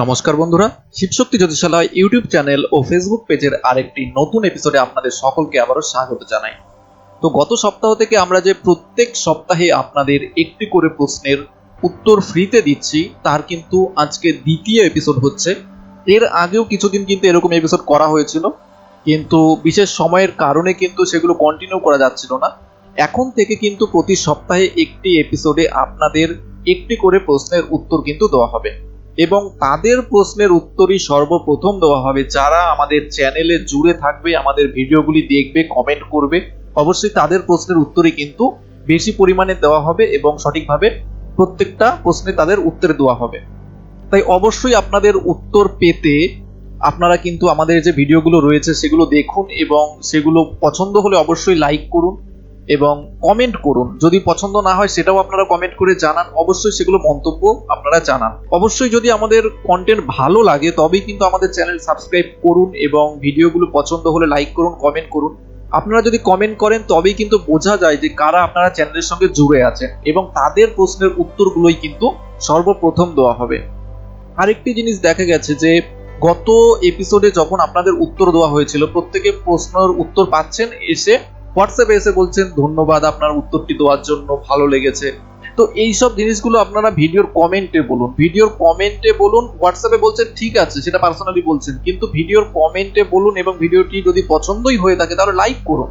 নমস্কার বন্ধুরা Shivshakti Jyotishalay YouTube channel ও ফেসবুক পেজের আরেকটি নতুন এপিসোডে আপনাদের সকলকে আবারও স্বাগত জানাই। তো গত সপ্তাহ থেকে আমরা যে প্রত্যেক সপ্তাহে আপনাদের একটি করে প্রশ্নের উত্তর ফ্রিতে দিচ্ছি, তার কিন্তু আজকে দ্বিতীয় এপিসোড হচ্ছে। এর আগেও কিছুদিন কিন্তু এরকম এপিসোড করা হয়েছিল, কিন্তু বিশেষ সময়ের কারণে কিন্তু সেগুলো কন্টিনিউ করা যাচ্ছিল না। এখন থেকে কিন্তু প্রতি সপ্তাহে একটি এপিসোডে আপনাদের একটি করে প্রশ্নের উত্তর কিন্তু দেওয়া হবে। এবং তাদের প্রশ্নের উত্তরই সর্বপ্রথম দেওয়া হবে। যারা আমাদের চ্যানেলে জুড়ে থাকবে, আমাদের ভিডিওগুলি দেখবে কমেন্ট করবে, অবশ্যই তাদের প্রশ্নের উত্তরই কিন্তু বেশি পরিমাণে দেওয়া হবে এবং সঠিকভাবে প্রত্যেকটা প্রশ্নে তাদের উত্তর দেওয়া হবে। তাই অবশ্যই আপনাদের উত্তর পেতে আপনারা কিন্তু আমাদের যে ভিডিওগুলো রয়েছে সেগুলো দেখুন এবং সেগুলো পছন্দ হলে অবশ্যই লাইক করুন। এবং কমেন্ট করুন। যদি পছন্দ না হয়, সেটাও আপনারা কমেন্ট করে জানান। অবশ্যই সেগুলো মন্তব্য আপনারা জানান। অবশ্যই যদি আমাদের কন্টেন্ট ভালো লাগে, তবেই কিন্তু আমাদের চ্যানেল সাবস্ক্রাইব করুন এবং ভিডিওগুলো পছন্দ হলে লাইক করুন কমেন্ট করুন। আপনারা যদি কমেন্ট করেন, তবেই কিন্তু বোঝা যায় যে কারা আপনারা চ্যানেলের সঙ্গে জুড়ে আছেন এবং তাদের প্রশ্নের উত্তরগুলোই কিন্তু সর্বপ্রথম দেওয়া হবে। আরেকটি জিনিস দেখা গেছে যে, গত এপিসোডে যখন আপনাদের উত্তর দেওয়া হয়েছিল, প্রত্যেকে প্রশ্নের উত্তর পাচ্ছেন, এসে হোয়াটসঅ্যাপে এসে বলছেন, ধন্যবাদ, আপনার উত্তরটি দেওয়ার জন্য ভালো লেগেছে। তো এই সব জিনিসগুলো আপনারা ভিডিওর কমেন্টে বলুন। ভিডিওর কমেন্টে বলুন হোয়াটসঅ্যাপে বলছেন, ঠিক আছে, সেটা পার্সোনালি বলছেন। কিন্তু ভিডিওর কমেন্টে বলুন এবং ভিডিওটি যদি পছন্দই হয়ে থাকে, তাহলে লাইক করুন।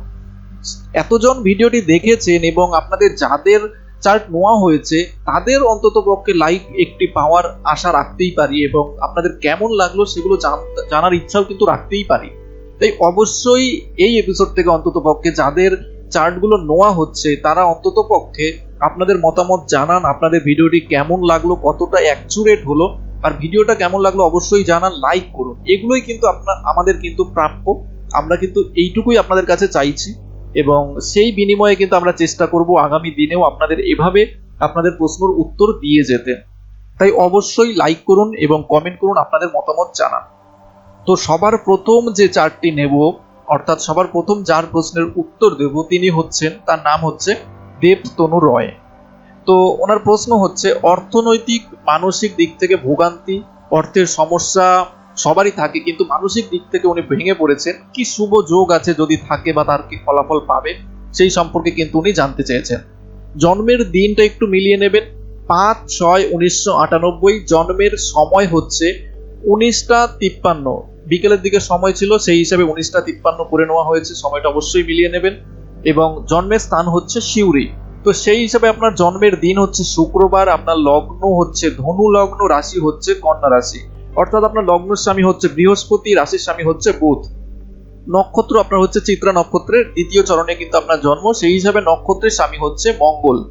এতজন ভিডিওটি দেখেছেন এবং আপনাদের যাদের চার্ট নেওয়া হয়েছে, তাদের অন্তত পক্ষে লাইক একটি পাওয়ার আশা রাখতেই পারি এবং আপনাদের কেমন লাগল সেগুলো জানার ইচ্ছাও কিন্তু রাখতেই পারি। তাই অবশ্যই এই এপিসোড থেকে অন্তত পক্ষে যাদের চার্টগুলো নেওয়া হচ্ছে, তারা অন্তত পক্ষে আপনাদের মতামত জানান, আপনাদের ভিডিওটি কেমন লাগল, কতটা অ্যাকচুরেট হলো, আর ভিডিওটা কেমন লাগল অবশ্যই জানান লাইক করুন। এগুলোই কিন্তু আপনার আমাদের কিন্তু প্রাপ্য। আমরা কিন্তু এইটুকুই আপনাদের কাছে চাইছি এবং সেই বিনিময়ে কিন্তু আমরা চেষ্টা করব আগামী দিনেও আপনাদের এভাবে আপনাদের প্রশ্নের উত্তর দিয়ে যেতে। তাই অবশ্যই লাইক করুন এবং কমেন্ট করুন, আপনাদের মতামত জানান। তো সবার প্রথম যে চারটি নেব, অর্থাৎ সবার প্রথম যার প্রশ্নের উত্তর দেব তিনি হচ্ছেন, তার নাম হচ্ছে দেবতনু রয়। তো ওনার প্রশ্ন হচ্ছে, অর্থনৈতিক, মানসিক দিক থেকে ভোগান্তি, অর্থের সমস্যা সবারই থাকে, কিন্তু মানসিক দিক থেকে উনি ভেঙে পড়েছেন। কি শুভ যোগ আছে যদি থাকে বা তার কি ফলাফল পাবে সেই সম্পর্কে কিন্তু উনি জানতে চেয়েছেন। জন্মের দিনটা একটু মিলিয়ে নেবেন। পাঁচ ছয় উনিশশো আটানব্বই, জন্মের সময় হচ্ছে উনিশটা তিপ্পান্ন। বিকেলের দিকে সময় ছিল, সেই হিসাবে উনিশটা তিপ্পান্ন করে নেওয়া হয়েছে। সময়টা অবশ্যই মিলিয়ে নেবেন। এবং জন্মের স্থান হচ্ছে শিউরি। তো সেই হিসাবে আপনার জন্মের দিন হচ্ছে শুক্রবার, আপনার লগ্ন হচ্ছে ধনু লগ্ন, রাশি হচ্ছে কন্যা রাশি। অর্থাৎ আপনার লগ্নের স্বামী হচ্ছে বৃহস্পতি, রাশির স্বামী হচ্ছে বুধ। নক্ষত্র আপনার হচ্ছে চিত্রা নক্ষত্রের দ্বিতীয় চরণে কিন্তু আপনার জন্ম। সেই হিসাবে নক্ষত্রের স্বামী হচ্ছে মঙ্গল।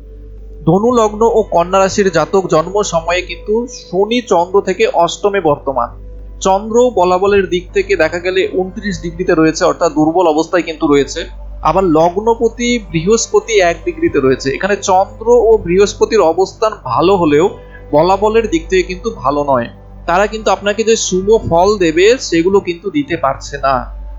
ধনু লগ্ন ও কন্যা রাশির জাতক জন্ম সময়ে কিন্তু শনি চন্দ্র থেকে অষ্টমে বর্তমান। চন্দ্র বলাবলের দিক থেকে দেখা গেলে উনত্রিশ ডিগ্রিতে রয়েছে, অর্থাৎ দুর্বল অবস্থায় কিন্তু রয়েছে। আবার লগ্নপতি বৃহস্পতি এক ডিগ্রিতে রয়েছে। এখানে চন্দ্র ও বৃহস্পতির অবস্থান ভালো হলেও বলাবলের দিক থেকে কিন্তু ভালো নয়। তারা কিন্তু আপনাকে যে শুভ ফল দেবে, সেগুলো কিন্তু দিতে পারছে না।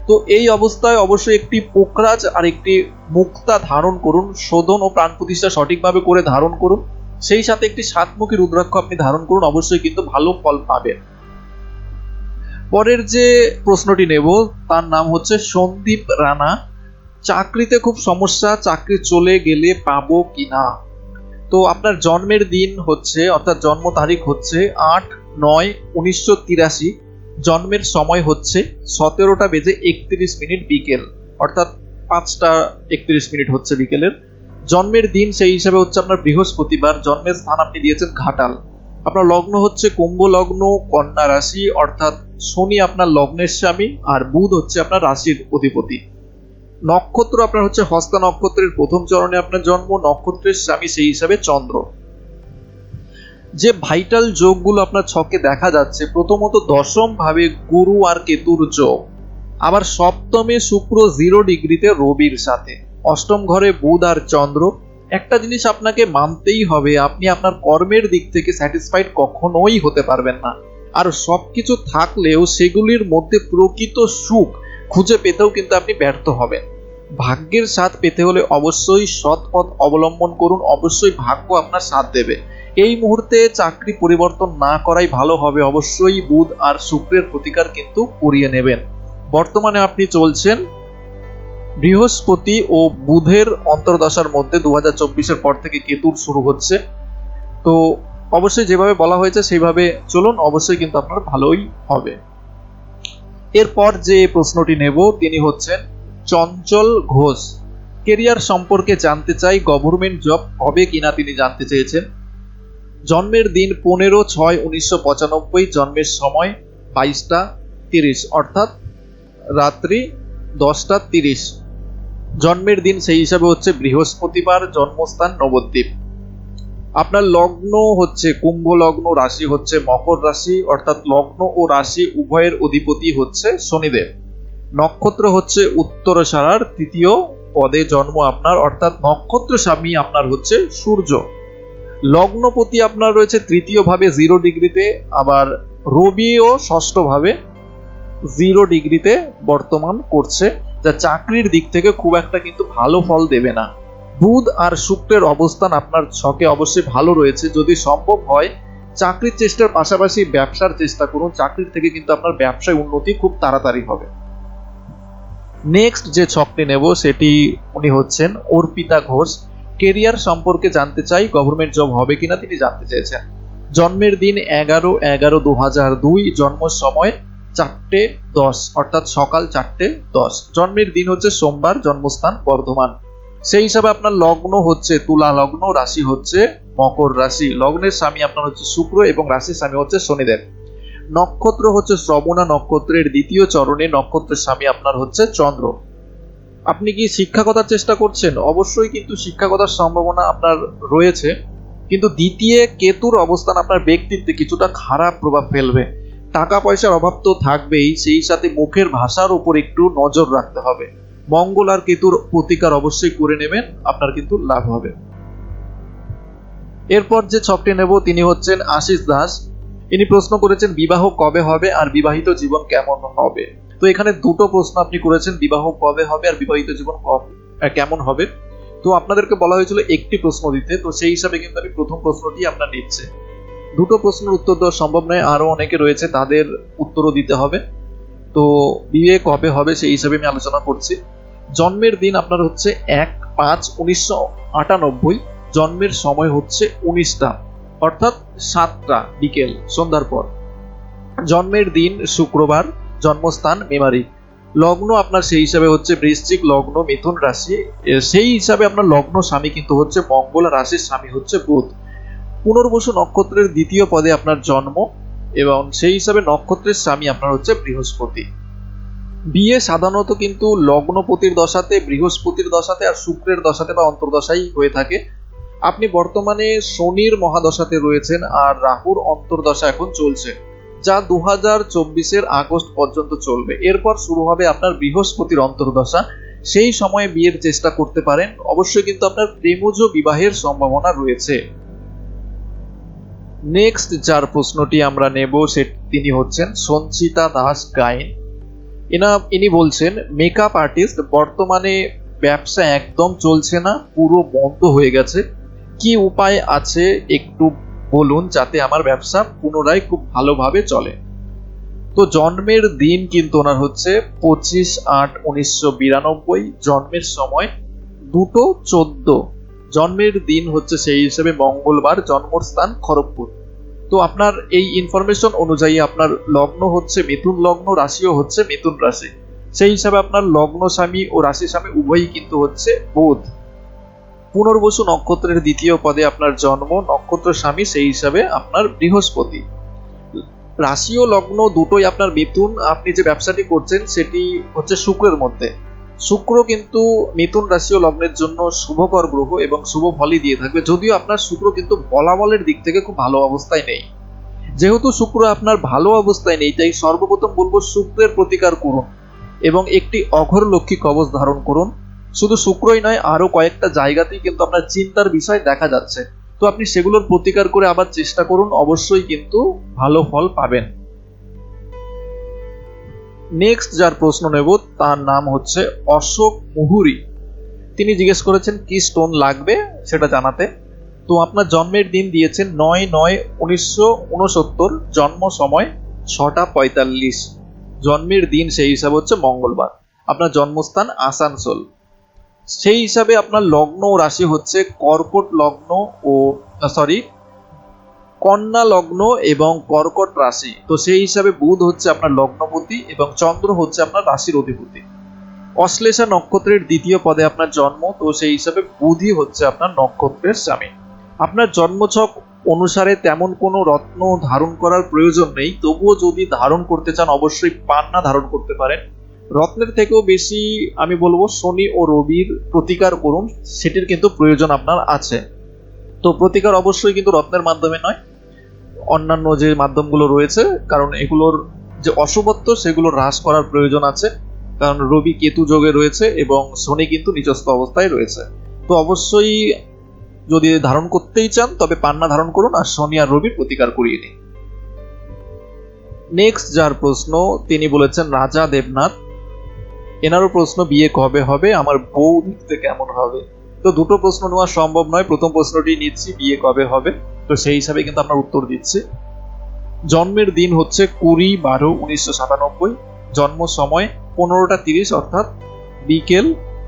তো এই অবস্থায় অবশ্যই একটি পোকরাজ আর একটি মুক্তা ধারণ করুন। শোধন ও প্রাণ প্রতিষ্ঠা সঠিকভাবে করে ধারণ করুন। সেই সাথে একটি সাতমুখী রুদ্রাক্ষ আপনি ধারণ করুন, অবশ্যই কিন্তু ভালো ফল পাবেন। পরের যে প্রশ্নটি নেব, তার নাম হচ্ছে সন্দীপ রানা, চাকরিতে খুব সমস্যা, চাকরি চলে গেলে পাবো কিনা? তো আপনার জন্মের দিন হচ্ছে, অর্থাৎ জন্ম তারিখ হচ্ছে আট নয় উনিশশো তিরাশি, জন্মের সময় হচ্ছে সতেরোটা বেজে একত্রিশ মিনিট বিকেল, অর্থাৎ পাঁচটা একত্রিশ মিনিট হচ্ছে বিকেলের। জন্মের দিন সেই হিসাবে হচ্ছে আপনার বৃহস্পতিবার, জন্মের স্থান আপনি দিয়েছেন ঘাটাল। আপনার লগ্ন হচ্ছে কুম্ভ লগ্ন, কন্যা রাশি, অর্থাৎ শনি আপনার লগ্নের স্বামী আর বুধ হচ্ছে আপনার রাশির অধিপতি। নক্ষত্র আপনার হচ্ছে হস্তা নক্ষত্রের প্রথম চরণে আপনার জন্ম, নক্ষত্রের স্বামী সেই হিসাবে চন্দ্র। যে ভাইটাল যোগগুলো আপনার ছকে দেখা যাচ্ছে, প্রথমত দশম ভাবে গুরু আর কেতুর যোগ। আবার সপ্তমে শুক্র জিরো ডিগ্রিতে রবির সাথে। অষ্টম ঘরে বুধ আর চন্দ্র। একটা জিনিস আপনাকে মানতেই হবে, আপনি আপনার কর্মের দিক থেকে স্যাটিসফাইড কখনোই হতে পারবেন না। আর সব কিছু থাকলেও সেগুলির মধ্যে প্রকৃত সুখ খুঁজে পেতেও কিন্তু আপনি ব্যর্থ হবেন। ভাগ্যের সাথ পেতে হলে অবশ্যই সৎ পথ অবলম্বন করুন, অবশ্যই ভাগ্য আপনার সাথ দেবে। এই মুহূর্তে চাকরি পরিবর্তন না করাই ভালো হবে, অবশ্যই বুধ আর শুক্রের প্রতিকার কিন্তু করিয়ে নেবেন। বর্তমানে আপনি চলছেন বৃহস্পতি ও বুধের অন্তর্দশার মধ্যে দু হাজার চব্বিশের পর থেকে কেতুর শুরু হচ্ছে। তো অবশ্যই যেভাবে বলা হয়েছে সেইভাবে চলুন, অবশ্যই কিন্তু আপনার ভালোই হবে। এরপর যে প্রশ্নটি নেব, তিনি হচ্ছেন চঞ্চল ঘোষ। কেরিয়ার সম্পর্কে জানতে চাই, গভর্নমেন্ট জব হবে কিনা তিনি জানতে চেয়েছেন। জন্মের দিন পনেরো ছয় উনিশশো পঁচানব্বই, জন্মের সময় বাইশটা তিরিশ, অর্থাৎ রাত্রি দশটা তিরিশ। জন্মের দিন সেই হিসাবে হচ্ছে বৃহস্পতিবার, জন্মস্থান নবদ্বীপ। আপনার লগ্ন হচ্ছে কুম্ভ লগ্ন, রাশি হচ্ছে মকর রাশি, অর্থাৎ লগ্ন ও রাশি উভয়ের অধিপতি হচ্ছে শনিদেব। নক্ষত্র হচ্ছে উত্তরসারার তৃতীয় পদে জন্ম আপনার, অর্থাৎ নক্ষত্র স্বামী আপনার হচ্ছে সূর্য। লগ্নপতি আপনার রয়েছে তৃতীয় ভাবে জিরো ডিগ্রিতে, আবার রবিও ষষ্ঠ ভাবে জিরো ডিগ্রিতে বর্তমান করছে। যা চাকরির দিক থেকে খুব একটা কিন্তু ভালো ফল দেবে না। বুধ আর শুক্রের অবস্থান আপনার ছকে অবশ্যই ভালো রয়েছে। যদি সম্ভব হয়, চাকরির চেষ্টার পাশাপাশি ব্যবসার চেষ্টা করুন। চাকরির থেকে কিন্তু আপনার ব্যবসায় উন্নতি খুব তাড়াতাড়ি হবে। নেক্সট যে ছকটি নেব, সেটি উনি হচ্ছেন অর্পিতা ঘোষ। কেরিয়ার সম্পর্কে জানতে চাই গভর্নমেন্ট জব হবে কিনা তিনি জানতে চেয়েছেন। জন্মের দিন এগারো এগারো দু হাজার দুই, জন্ম সময় চারটে দশ, অর্থাৎ সকাল চারটে দশ। জন্মের দিন হচ্ছে সোমবার, জন্মস্থান বর্ধমান। সেই হিসাবে আপনার লগ্ন হচ্ছে, তুলা লগ্ন, রাশি হচ্ছে মকর রাশি। লগ্নের স্বামী আপনার হচ্ছে শুক্র এবং রাশির স্বামী হচ্ছে শনিদেব। নক্ষত্র হচ্ছে শ্রবণা নক্ষত্রের দ্বিতীয় চরণে নক্ষত্রের স্বামী আপনার হচ্ছে চন্দ্র। আপনি কি শিক্ষাগতার চেষ্টা করছেন? অবশ্যই কিন্তু শিক্ষাগতার সম্ভাবনা আপনার রয়েছে। কিন্তু দ্বিতীয় কেতুর অবস্থান আপনার ব্যক্তিত্বে কিছুটা খারাপ প্রভাব ফেলবে। টাকা পয়সার অভাব তো থাকবেই, সেই সাথে মুখের ভাষার উপর একটু নজর রাখতে হবে। মঙ্গল আর কেতুর প্রতিকার অবশ্যই করে নেবেন, আপনার কিন্তু লাভ হবে। এরপর যে ছকটি নেব, তিনি হচ্ছেন আশিস দাস। ইনি প্রশ্ন করেছেন, বিবাহ কবে হবে আর বিবাহিত জীবন কেমন হবে? তো এখানে দুটো প্রশ্ন আপনি করেছেন, বিবাহ কবে হবে আর বিবাহিত জীবন কেমন হবে? তো আপনাদেরকে বলা হয়েছিল একটি প্রশ্ন দিতে, তো সেই হিসাবে কিন্তু আমি প্রথম প্রশ্নটি আপনার নিচ্ছে। দুটো প্রশ্নের উত্তর দেওয়া সম্ভব নয়। আরও অনেকে রয়েছে, তাদের উত্তরও দিতে হবে। তো বিয়ে কবে হবে সেই হিসাবে আমি আলোচনা করছি। জন্মের দিন আপনার হচ্ছে এক পাঁচ উনিশশো আটানব্বই, জন্মের সময় হচ্ছে উনিশটা, অর্থাৎ সাতটা বিকেল, সন্ধ্যার পর। জন্মের দিন শুক্রবার, জন্মস্থান মেমারি। লগ্ন আপনার সেই হিসাবে হচ্ছে বৃশ্চিক লগ্ন, মিথুন রাশি। সেই হিসাবে আপনার লগ্ন স্বামী কিন্তু হচ্ছে মঙ্গল রাশির স্বামী হচ্ছে বুধ। পুনর্বসু নক্ষত্রের দ্বিতীয় পদে আপনার জন্ম এবং সেই হিসাবে নক্ষত্রের স্বামী আপনার হচ্ছে বৃহস্পতি। বিয়ে সাধারণত কিন্তু লগ্নপতির দশাতে, বৃহস্পতির দশাতে আর শুক্রের দশাতে বা অন্তর্দশাই হয়ে থাকে। আপনি বর্তমানে শনির মহাদশাতে রয়েছেন আর রাহুর অন্তর্দশা এখন চলছে, যা দু হাজার চব্বিশের আগস্ট পর্যন্ত চলবে। এরপর শুরু হবে আপনার বৃহস্পতির অন্তর্দশা। সেই সময়ে বিয়ের চেষ্টা করতে পারেন। অবশ্যই কিন্তু আপনার প্রেমজ বিবাহের সম্ভাবনা রয়েছে। নেক্সট যার প্রশ্নটি আমরা নেব সে তিনি হচ্ছেন সঞ্চিতা দাস গাইন। এনা ইনি বলছেন মেকআপ আর্টিস্ট বর্তমানে ব্যবসা একদম চলছে না, পুরো বন্ধ হয়ে গেছে। কি উপায় আছে একটু বলুন, যাতে আমার ব্যবসা পুনরায় খুব ভালোভাবে চলে। তো জন্মের দিন কিন্তু ওনার হচ্ছে পঁচিশ আট উনিশশো বিরানব্বই, জন্মের সময় দুটো চোদ্দ। জন্মের দিন হচ্ছে সেই হিসেবে মঙ্গলবার, জন্মস্থান খড়গপুর। তো আপনার এই ইনফরমেশন অনুযায়ী আপনার লগ্ন হচ্ছে মিথুন লগ্ন, রাশিও হচ্ছে মিথুন রাশি। সেই হিসাবে আপনার লগ্ন স্বামী ও রাশি স্বামী উভয়ই কিন্তু হচ্ছে বোধ। পুনর্বসু নক্ষত্রের দ্বিতীয় পদে আপনার জন্ম, নক্ষত্র স্বামী, সেই হিসাবে আপনার বৃহস্পতি। রাশি ও লগ্ন দুটোই আপনার মিথুন। আপনি যে ব্যবসাটি করছেন, সেটি হচ্ছে শুক্রের মধ্যে। শুক্র কিন্তু মিথুন রাশি ও লগ্নের জন্য শুভকর গ্রহ এবং শুভ ফলই দিয়ে থাকবে। যদিও আপনার শুক্র কিন্তু বলাবলের দিক থেকে খুব ভালো অবস্থায় নেই। যেহেতু শুক্র আপনার ভালো অবস্থায় নেই, তাই সর্বপ্রথম বলব শুক্রের প্রতিকার করুন এবং একটি অঘর লক্ষ্মী কবচ ধারণ করুন। শুধু শুক্রই নয় আরও কয়েকটা জায়গাতেই কিন্তু আপনার চিন্তার বিষয় দেখা যাচ্ছে। তো আপনি সেগুলোর প্রতিকার করে আবার চেষ্টা করুন, অবশ্যই কিন্তু ভালো ফল পাবেন। নেক্সট যার প্রশ্ন নেব, তার নাম হচ্ছে অশোক মুহুরি। তিনি জিজ্ঞেস করেছেন, কি স্টোন লাগবে? সেটা জানাতে। তো আপনার জন্মের দিন দিয়েছেন নয় নয় উনিশশো উনসত্তর, জন্ম সময় ছটা পঁয়তাল্লিশ। জন্মের দিন সেই হিসাবে হচ্ছে মঙ্গলবার। আপনার জন্মস্থান আসানসোল। সেই হিসাবে আপনার লগ্ন ও রাশি হচ্ছে কর্কট লগ্ন ও, সরি কন্যা লগ্ন এবং কর্কট রাশি। তো সেই হিসাবে বুধ হচ্ছে আপনার লগ্নপতি এবং চন্দ্র হচ্ছে আপনার রাশির অধিপতি। অশ্লেষা নক্ষত্রের দ্বিতীয় পদে আপনার জন্ম, তো সেই হিসাবে বুধই হচ্ছে আপনার নক্ষত্রের স্বামী। আপনার জন্মছক অনুসারে তেমন কোনো রত্ন ধারণ করার প্রয়োজন নেই, তবুও যদি ধারণ করতে চান, অবশ্যই পান্না ধারণ করতে পারেন। রত্নের থেকেও বেশি আমি বলব শনি ও রবির প্রতিকার করুন, সেটির কিন্তু প্রয়োজন আপনার আছে। তো প্রতিকার অবশ্যই কিন্তু রত্নের মাধ্যমে নয় অন্যান্য যে মাধ্যমগুলো রয়েছে, কারণ এগুলোর যে অশুভত্ব সেগুলো হ্রাস করার প্রয়োজন আছে। কারণ রবি কেতু যোগে রয়েছে এবং শনি কিন্তু নিজস্ব অবস্থায় রয়েছে। তো অবশ্যই যদি ধারণ করতেই চান, তবে পান্না ধারণ করুন আর শনি আর রবির প্রতিকার করিয়ে নিন। নেক্সট যার প্রশ্ন, তিনি বলেছেন, রাজা দেবনাথ, এনারও প্রশ্ন, বিয়ে কবে হবে? আমার বউ দেখতে কেমন হবে? তো দুটো প্রশ্ন নেওয়া সম্ভব নয়। প্রথম প্রশ্নটি নিচ্ছি, বিয়ে কবে হবে? তো সেই হিসাবে কিন্তু আপনার উত্তর দিচ্ছি। জন্মের দিন হচ্ছে কুড়ি বারো উনিশশো সাতানব্বই। জন্ম সময় পনেরোটা তিরিশ, অর্থাৎ বিকেল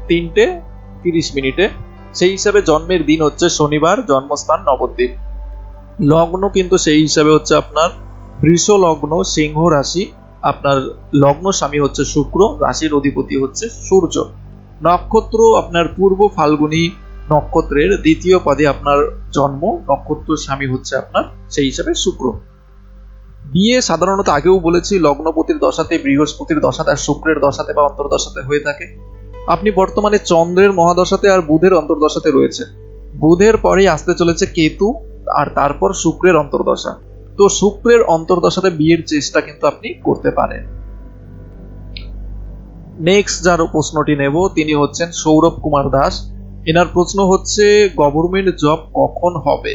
তিনটে তিরিশ মিনিটে। সেই হিসাবে জন্মের দিন হচ্ছে শনিবার, জন্মস্থান নবদ্বীপ। লগ্ন কিন্তু সেই হিসাবে হচ্ছে আপনার বৃষ লগ্ন, সিংহ রাশি। আপনার লগ্ন স্বামী হচ্ছে শুক্র, রাশির অধিপতি হচ্ছে সূর্য। নক্ষত্র আপনার পূর্ব ফাল্গুনী নক্ষত্রের দ্বিতীয় পদে আপনার জন্ম, নক্ষত্র স্বামী হচ্ছে আপনার, সেই হিসাবে শুক্র। বিয়ে সাধারণত আগেও বলেছি, লগ্নপতির দশাতে, বৃহস্পতির দশাতে আর শুক্রের দশাতে বা অন্তর্দশাতে হয়ে থাকে। আপনি বর্তমানে চন্দ্রের মহাদশাতে আর বুধের অন্তর্দশাতে রয়েছে বুধের পরেই আসতে চলেছে কেতু আর তারপর শুক্রের অন্তর্দশা। তো শুক্রের অন্তর্দশাতে বিয়ের চেষ্টা কিন্তু আপনি করতে পারেন। নেক্সট যার প্রশ্নটি নেব, তিনি হচ্ছেন সৌরভ কুমার দাস। এনার প্রশ্ন হচ্ছে গভর্নমেন্ট জব কখন হবে?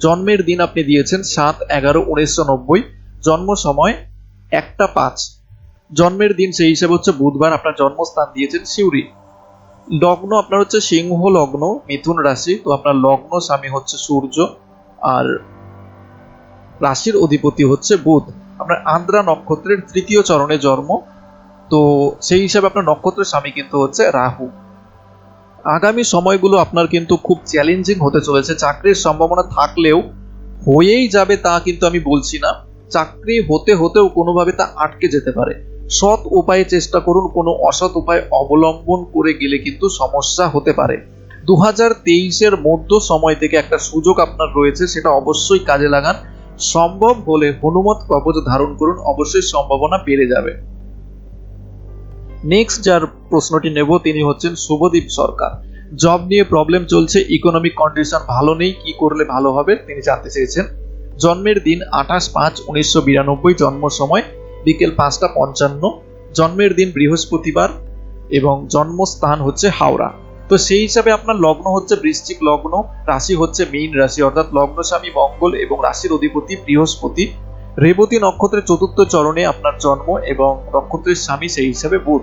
জন্মের দিন আপনি দিয়েছেন সাত এগারো উনিশশো নব্বই, জন্ম সময় একটা পাঁচ। জন্মের দিন সেই হিসেবে হচ্ছে বুধবার আপনার জন্মস্থান দিয়েছেন সিউড়ি। লগ্ন আপনার হচ্ছে সিংহ লগ্ন, মিথুন রাশি, তো আপনার লগ্ন স্বামী হচ্ছে সূর্য, আর রাশির অধিপতি হচ্ছে বুধ। আপনার আন্দ্রা নক্ষত্রের তৃতীয় চরণে জন্ম, তো সেই হিসাবে আপনার নক্ষত্রের স্বামী কিন্তু হচ্ছে রাহু। আগামী সময়গুলো আপনার কিন্তু খুব চ্যালেঞ্জিং হতে চলেছে। চাকরির সম্ভাবনা থাকলেও হয়েই যাবে তা কিন্তু আমি বলছি না। চাকরি হতে হতেও কোনোভাবে তা আটকে যেতে পারে। সৎ উপায়ে চেষ্টা করুন, কোনো অসৎ উপায় অবলম্বন করে গেলে কিন্তু সমস্যা হতে পারে। দু হাজার তেইশের মধ্য সময় থেকে একটা সুযোগ আপনার রয়েছে, সেটা অবশ্যই কাজে লাগান। সম্ভব হলে হনুমত কবচ ধারণ করুন, অবশ্যই সম্ভাবনা বেড়ে যাবে। নেক্সট যার প্রশ্নটি নেব তিনি হচ্ছেন শুভদীপ সরকার। জব নিয়ে প্রবলেম চলছে ইকোনমিক কন্ডিশন ভালো নেই, কি করলে ভালো হবে তিনি জানতে চেয়েছেন। জন্মের দিন আঠাশ পাঁচ উনিশশো বিরানব্বই, জন্ম সময় বিকেল পাঁচটা পঞ্চান্ন। জন্মের দিন বৃহস্পতিবার এবং জন্মস্থান হচ্ছে হাওড়া। তো সেই হিসাবে আপনার লগ্ন হচ্ছে বৃশ্চিক লগ্ন, রাশি হচ্ছে মীন রাশি, অর্থাৎ লগ্ন স্বামী মঙ্গল এবং রাশির অধিপতি বৃহস্পতি। রেবতী নক্ষত্রের চতুর্থ চরণে আপনার জন্ম এবং নক্ষত্রের স্বামী সেই হিসাবে বুধ।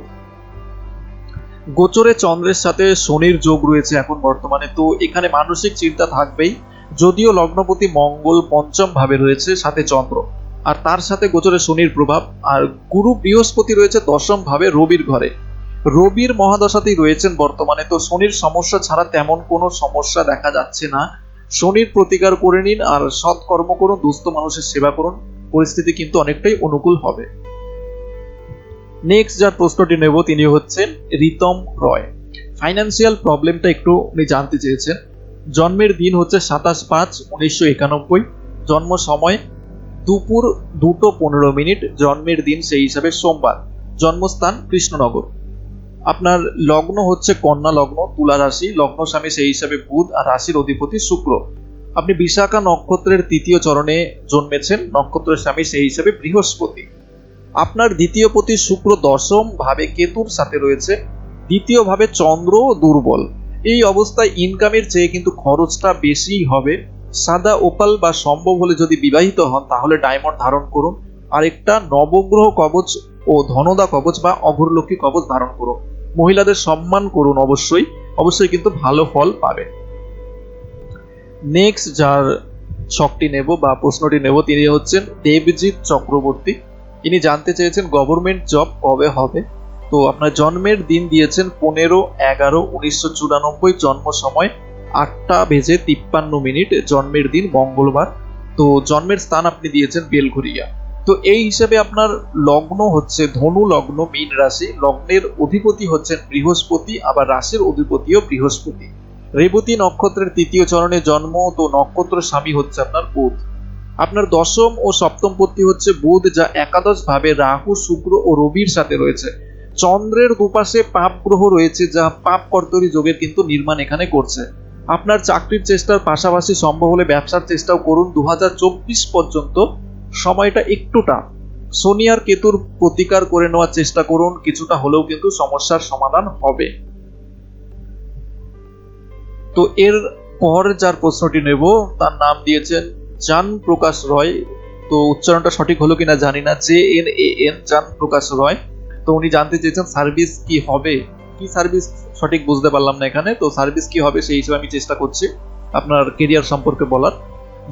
গোচরে চন্দ্রের সাথে শনির যোগ রয়েছে এখন বর্তমানে, তো এখানে মানসিক চিন্তা থাকবেই। যদিও লগ্নপতি মঙ্গল পঞ্চম ভাবে রয়েছে, সাথে চন্দ্র। আর তার সাথে গোচরে শনির প্রভাব, আর গুরু বৃহস্পতি রয়েছে দশম ভাবে রবির ঘরে। রবির মহাদশাতেই রয়েছেন বর্তমানে, তো শনির সমস্যা ছাড়া তেমন কোনো সমস্যা দেখা যাচ্ছে না। শনির প্রতিকার করে নিন, আর সৎকর্ম করুন, দুস্থ মানুষের সেবা করুন। পরিস্থিতি কিন্তু অনেকটাই অনুকূল হবে। নেক্সট যার প্রশ্নটি নেব তিনি হচ্ছেন রিতম রয়। ফাইন্যান্সিয়াল প্রবলেমটা একটু উনি জানতে চেয়েছেন। জন্মের দিন হচ্ছে সাতাশ পাঁচ উনিশশো একানব্বই। জন্ম সময় দুপুর দুটো পনেরো মিনিট। জন্মের দিন সেই হিসাবে সোমবার। জন্মস্থান কৃষ্ণনগর। আপনার লগ্ন হচ্ছে কন্যা লগ্ন, তুলা রাশি। লগ্ন স্বামী সেই হিসাবে বুধ আর রাশির অধিপতি শুক্র। আপনি বিশাখা নক্ষত্রের তৃতীয় চরণে জন্মেছেন। নক্ষত্রের স্বামী সেই হিসাবে বৃহস্পতি। আপনার দ্বিতীয় পতি শুক্র দশম ভাবে কেতুর সাথে রয়েছে। দ্বিতীয় ভাবে চন্দ্র দুর্বল। এই অবস্থায় ইনকামের চেয়ে কিন্তু খরচটা বেশি হবে। সাদা ওপাল বা সম্ভব হলে যদি বিবাহিত হন, তাহলে ডায়মন্ড ধারণ করুন। আর একটা নবগ্রহ কবচ ও ধনদা কবচ বা অঘরলক্ষ্মী কবচ ধারণ করুন। মহিলাদের সম্মান করুন অবশ্যই। অবশ্যই কিন্তু ভালো ফল পাবে নেক্সট যার শখটি নেব বা প্রশ্নটি নেব, তিনি হচ্ছেন দেবজিৎ চক্রবর্তী। ইনি জানতে চেয়েছেন গভর্নমেন্ট জব কবে হবে। তো আপনার জন্মের দিন দিয়েছেন পনেরো এগারো উনিশশো চুরানব্বই, জন্ম সময় আটটা বেজে তিপ্পান্ন মিনিট, জন্মের দিন মঙ্গলবার। তো জন্মের স্থান আপনি দিয়েছেন বেলঘরিয়া। তো এই হিসাবে আপনার লগ্ন হচ্ছে ধনু লগ্ন, মীন রাশি। লগ্নের অধিপতি হচ্ছেন বৃহস্পতি, আবার রাশির অধিপতিও বৃহস্পতি। রেবতী নক্ষত্রের তৃতীয় চরণে জন্ম তো নক্ষত্র স্বামী হচ্ছে আপনার বুধ। আপনার দশম ও সপ্তম পত্তি হচ্ছে বুধ, যা একাদশ ভাবে রাহু, শুক্র ও রবির সাথে রয়েছে। চন্দ্রের দুপাশে পাপ গ্রহ রয়েছে, যা পাপ কর্তরী যোগের কিন্তু নির্মাণ এখানে করছে। আপনার চাকরির চেষ্টার পাশাপাশি সম্ভব হলে ব্যবসার চেষ্টাও করুন। দু হাজার চব্বিশ পর্যন্ত সময়টা একটু টাফ। শনি আর কেতুর প্রতিকার করে নেওয়ার চেষ্টা করুন, কিছুটা হলেও কিন্তু সমস্যার সমাধান হবে। তো এর পর যার প্রশ্নটি নেব, তার নাম দিয়েছেন জান প্রকাশ রয়। তো উচ্চারণটা সঠিক হলো কিনা জানি না, জে এন এ এন, জান প্রকাশ রয়। তো উনি জানতে চেয়েছেন সার্ভিস কি হবে। কি সার্ভিস সঠিক বুঝতে পারলাম না এখানে, তো সার্ভিস কি হবে সেই হিসেবে আমি চেষ্টা করছি আপনার কেরিয়ার সম্পর্কে বলার।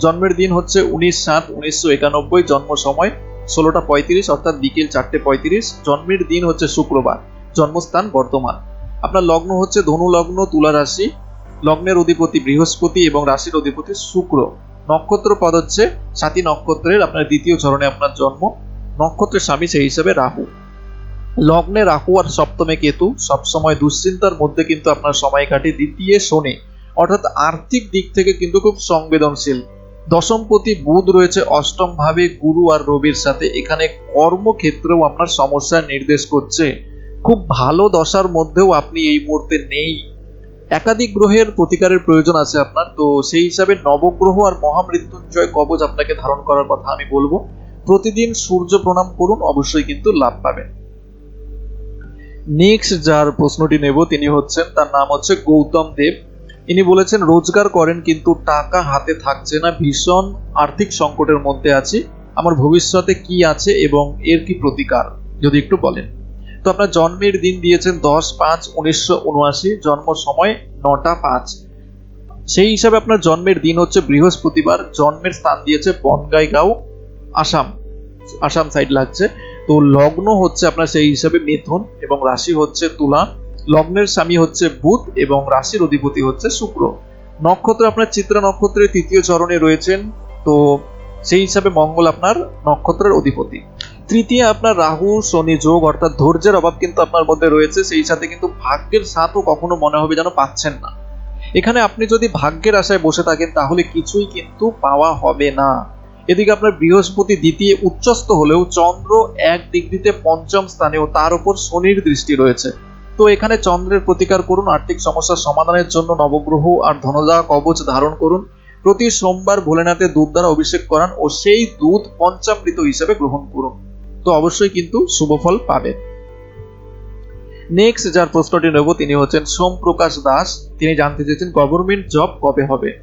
জন্মের দিন হচ্ছে উনিশ সাত উনিশশো একানব্বই, জন্ম সময় ষোলোটা পঁয়ত্রিশ, অর্থাৎ বিকেল চারটে পঁয়ত্রিশ। জন্মের দিন হচ্ছে শুক্রবার, জন্মস্থান বর্তমান আপনার লগ্ন হচ্ছে ধনু লগ্ন তুলা রাশি। লগ্নের অধিপতি বৃহস্পতি এবং রাশির অধিপতি শুক্র। নক্ষত্র পদ হচ্ছে সাতী নক্ষত্রের, আপনার দ্বিতীয় চরণে আপনার জন্ম। নক্ষত্রের স্বামী সেই হিসাবে রাহু। লগ্নে রাহু আর সপ্তমে কেতু, সবসময় দুশ্চিন্তার মধ্যে কিন্তু আপনার সময় কাটে দ্বিতীয় শনি। অর্থাৎ আর্থিক দিক থেকে কিন্তু খুব সংবেদনশীল। দশমপতি বুধ রয়েছে অষ্টম ভাবে গুরু আর রবির সাথে। এখানে কর্মক্ষেত্রেও আপনার সমস্যার নির্দেশ করছে। খুব ভালো দশার মধ্যেও আপনি এই মুহূর্তে নেই। একাধিক গ্রহের প্রতিকারের প্রয়োজন আছে আপনার, তো সেই হিসাবে নবগ্রহ আর মহামৃত্যুঞ্জয় কবচ আপনাকে ধারণ করার কথা আমি বলব। প্রতিদিন সূর্য প্রণাম করুন, অবশ্যই কিন্তু লাভ পাবেন। নেক্সট যার প্রশ্নটি নেব, তিনি হচ্ছেন, তার নাম হচ্ছে গৌতম দেব। ইনি বলেছেন, রোজগার করেন কিন্তু টাকা হাতে থাকছে না, ভীষণ আর্থিক সংকটের মধ্যে আছি। আমার ভবিষ্যতে কি আছে এবং এর কি প্রতিকার? যদি একটু বলেন। তো আপনার জন্মের দিন দিয়েছেন দশ পাঁচ উনিশশো উনআশি, জন্ম সময় নটা পাঁচ। সেই হিসাবে আপনার জন্মের দিন হচ্ছে বৃহস্পতিবার, জন্মের স্থান দিয়েছে বনগাইগাঁও, আসাম। আসাম সাইড লাগছে। তো লগ্ন হচ্ছে আপনার সেই হিসাবে মিথুন এবং রাশি হচ্ছে তুলা। লগ্নের স্বামী হচ্ছে বুধ এবং রাশির অধিপতি হচ্ছে শুক্র। নক্ষত্র আপনার চিত্রা নক্ষত্রের তৃতীয় চরণে রয়েছেন। তো সেই হিসাবে মঙ্গল আপনার নক্ষত্রের অধিপতি। তৃতীয় আপনার রাহু শনি, যোগ অর্থাৎ ধৈর্যের অভাব কিন্তু আপনার মধ্যে রয়েছে। সেই সাথে কিন্তু ভাগ্যের সাথও কখনো মনে হবে যেন পাচ্ছেন না। এখানে আপনি যদি ভাগ্যের আশায় বসে থাকেন, তাহলে কিছুই কিন্তু পাওয়া হবে না। এদিকে আপনার বৃহস্পতি দ্বিতীয় উচ্চস্ত হলেও চন্দ্র এক ডিগ্রিতে পঞ্চম স্থানে ও তার উপর শনির দৃষ্টি রয়েছে। তো এখানে চন্দ্রের প্রতিকার করুন, আর্থিক সমস্যার সমাধানের জন্য নবগ্রহ আর ধনজা কবচ ধারণ করুন। প্রতি সোমবার ভোলেনাথে দুধ দ্বারা অভিষেক করান ও সেই দুধ পঞ্চামৃত হিসেবে গ্রহণ করুন। তো অবশ্যই কিন্তু শুভফল পাবেন। নেক্সট যার প্রশ্নটি নেব, তিনি হচ্ছেন সোম প্রকাশ দাস। তিনি জানতে চেয়েছেন গভর্নমেন্ট জব কবে হবে?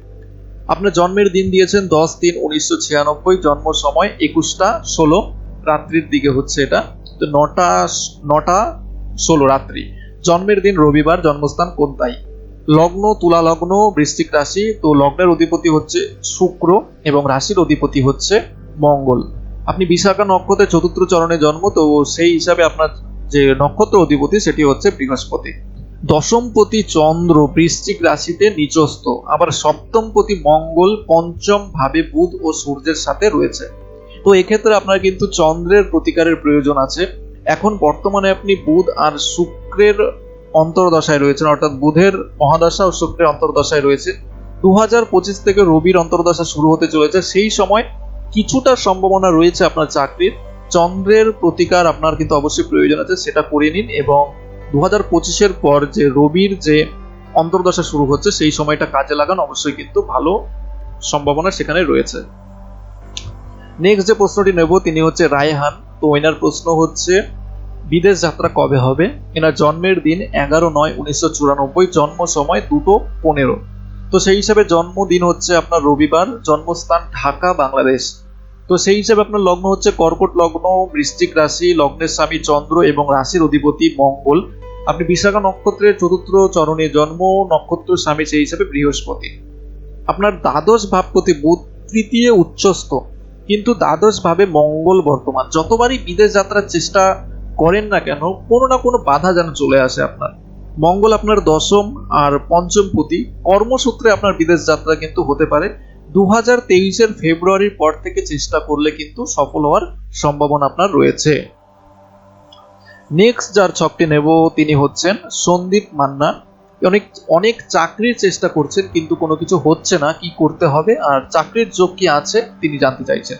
আপনার জন্মের দিন দিয়েছেন দশ তিন উনিশশো ছিয়ানব্বই, জন্ম সময় একুশটা ষোলো, রাত্রির দিকে হচ্ছে এটা। তো নটা নটা ষোলো রাত্রি। জন্মের দিন রবিবার, জন্মস্থান কোনটাই? লগ্ন তুলা লগ্ন বৃষ্টিক রাশি। তো লগ্নের অধিপতি হচ্ছে শুক্র এবং রাশির অধিপতি হচ্ছে মঙ্গল। আপনি বিশাখা নক্ষত্রের চতুর্থ চরণে জন্ম, তো সেই হিসাবে আপনার যে নক্ষত্র অধিপতি সেটি হচ্ছে বৃহস্পতি। দশমপতি চন্দ্র বৃশ্চিক রাশিতে নিচস্থ আবার সপ্তমপতি মঙ্গল, পঞ্চম ভাবে বুধ ও সূর্যের সাথে রয়েছে। তো এক্ষেত্রে আপনার কিন্তু চন্দ্রের প্রতিকারের প্রয়োজন আছে। এখন বর্তমানে আপনি বুধ আর শুক্রের অন্তর্দশায় রয়েছেন, অর্থাৎ বুধের মহাদশা ও শুক্রের অন্তর্দশায় রয়েছে। দু হাজার পঁচিশ থেকে রবির অন্তর্দশা শুরু হতে চলেছে। সেই সময় কিছুটা সম্ভাবনা রয়েছে আপনার চাকরির। চন্দ্রের প্রতিকার আপনার কিন্তু অবশ্যই প্রয়োজন আছে, সেটা করে নিন এবং দু হাজার পঁচিশের পর যে রবির যে অন্তর্দশা শুরু হচ্ছে, সেই সময়টা কাজে লাগান, অবশ্যই কিন্তু ভালো সম্ভাবনা সেখানে রয়েছে। নেক্সট যে প্রশ্নটি নেব, তিনি হচ্ছে রায়হান। তো এনার প্রশ্ন হচ্ছে, বিদেশ যাত্রা কবে হবে? এনার জন্মের দিন এগারো নয় উনিশশো চুরানব্বই, জন্ম সময় দুটো পনেরো। তো সেই হিসাবে জন্মদিন হচ্ছে আপনার রবিবার, জন্মস্থান ঢাকা, বাংলাদেশ। তো সেই হিসাবে আপনার লগ্ন হচ্ছে কর্কট লগ্ন, বৃশ্চিক রাশি, লগ্নের স্বামী চন্দ্র এবং রাশির অধিপতি মঙ্গল। আপনি বিশাখা নক্ষত্রের চতুর্থ চরণে জন্ম, নক্ষত্র স্বামী সেই হিসাবে বৃহস্পতি। আপনার দ্বাদশ ভাবপতি বুধ তৃতীয় উচ্চস্থ। কিন্তু দ্বাদশ ভাবে মঙ্গল বর্তমান। যতবারই বিদেশ যাত্রার চেষ্টা করেন না কেন, কোনো না কোনো বাধা যেন চলে আসে আপনার। মঙ্গল আপনার দশম আর পঞ্চম পতি কর্মসূত্রে আপনার বিদেশ যাত্রা কিন্তু হতে পারে। দু হাজার তেইশের ফেব্রুয়ারির পর থেকে চেষ্টা করলে কিন্তু সফল হওয়ার সম্ভাবনা আপনার রয়েছে। নেক্সট যার ছকটি নেব তিনি হচ্ছেন সন্দীপ মান্না। অনেক অনেক চাকরির চেষ্টা করছেন, কিন্তু কোনো কিছু হচ্ছে না, কি করতে হবে আর চাকরির যোগ কি আছে তিনি জানতে চাইছেন।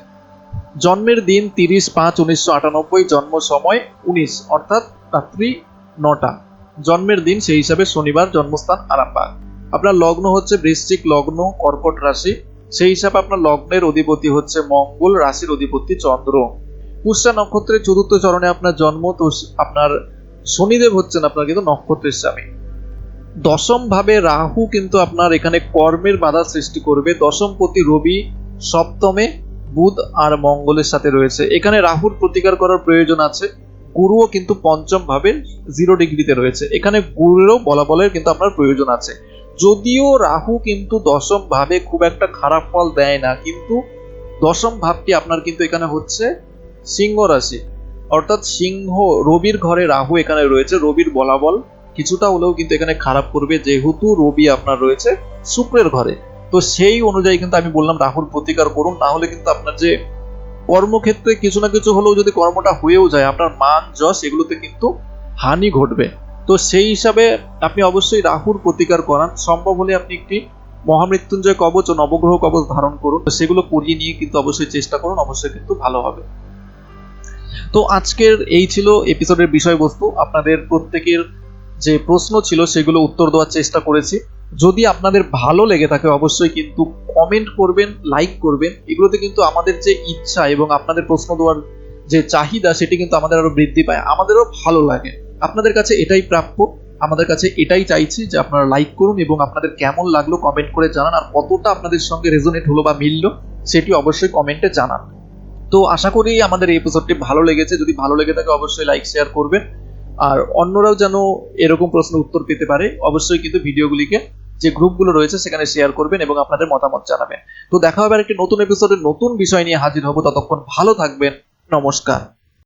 জন্মের দিন তিরিশ পাঁচ উনিশশো আটানব্বই, জন্ম সময় উনিশ, অর্থাৎ রাত্রি নটা। জন্মের দিন সেই হিসাবে শনিবার জন্মস্থান আরামবাগ। আপনার লগ্ন হচ্ছে বৃশ্চিক লগ্ন, কর্কট রাশি। সেই হিসাবে আপনার লগ্নের অধিপতি হচ্ছে মঙ্গল, রাশির অধিপতি চন্দ্র। পুষ্যা নক্ষত্রের চতুর্থ চরণে আপনার জন্ম, তো আপনার শনিদেব হচ্ছেন আপনার কিন্তু নক্ষত্রের স্বামী। দশম ভাবে রাহু কিন্তু আপনার এখানে কর্মের বাধা সৃষ্টি করবে। দশম প্রতি রবি, সপ্তমে বুধ আর মঙ্গলের সাথে রয়েছে। এখানে রাহুর প্রতিকার করার প্রয়োজন আছে। গুরুও কিন্তু পঞ্চম ভাবে জিরো ডিগ্রিতে রয়েছে। এখানে গুরুরও বলাবলের কিন্তু আপনার প্রয়োজন আছে। যদিও রাহু কিন্তু দশম ভাবে খুব একটা খারাপ ফল দেয় না, কিন্তু দশম ভাবটি আপনার কিন্তু এখানে হচ্ছে সিংহ রাশি। অর্থাৎ সিংহ, রবির ঘরে রাহু এখানে রয়েছে। রবির বলাবল কিছুটা হলেও কিন্তু এখানে খারাপ করবে, যেহেতু রবি আপনার রয়েছে শুক্রের ঘরে। তো সেই অনুযায়ী কিন্তু আমি বললাম রাহুর প্রতিকার করুন না হলে কিন্তু আপনার যে কর্মক্ষেত্রে কিছু না কিছু হলেও যদি কর্মটা হয়েও যায়, আপনার মান, যশ, এগুলোতে কিন্তু হানি ঘটবে। তো সেই হিসাবে আপনি অবশ্যই রাহুর প্রতিকার করান। সম্ভব হলে আপনি একটি মহামৃত্যুঞ্জয় কবচ ও নবগ্রহ কবচ ধারণ করুন। সেগুলো করিয়ে নিয়ে কিন্তু অবশ্যই চেষ্টা করুন, অবশ্যই কিন্তু ভালো হবে। তো আজকের এই ছিল এপিসোডের বিষয়বস্তু। আপনাদের প্রত্যেকের যে প্রশ্ন ছিল, সেগুলো উত্তর দেওয়ার চেষ্টা করেছি। যদি আপনাদের ভালো লেগে থাকে, অবশ্যই কিন্তু কমেন্ট করবেন লাইক করবেন। এগুলোতে কিন্তু আমাদের যে ইচ্ছা এবং আপনাদের প্রশ্ন দেওয়ার যে চাহিদা, সেটি কিন্তু আমাদের আরও বৃদ্ধি পায়, আমাদেরও ভালো লাগে। আপনাদের কাছে এটাই প্রাপ্য, আমাদের কাছে এটাই চাইছি যে আপনারা লাইক করুন এবং আপনাদের কেমন লাগল কমেন্ট করে জানান, আর কতটা আপনাদের সঙ্গে রেজোনেট হলো বা মিললো, সেটি অবশ্যই কমেন্টে জানান। তো আশা করি আমাদের এই এপিসোডটি ভালো লেগেছে, যদি ভালো লেগে থাকে, অবশ্যই লাইক শেয়ার করবেন। আর অন্যরাও যেন এরকম প্রশ্ন উত্তর পেতে পারে, অবশ্যই কিন্তু ভিডিওগুলিকে যে গ্রুপগুলো রয়েছে সেখানে শেয়ার করবেন এবং আপনাদের মতামত জানাবেন। তো দেখা হবে আর একটি নতুন এপিসোডের নতুন বিষয় নিয়ে হাজির হব। ততক্ষণ ভালো থাকবেন। নমস্কার।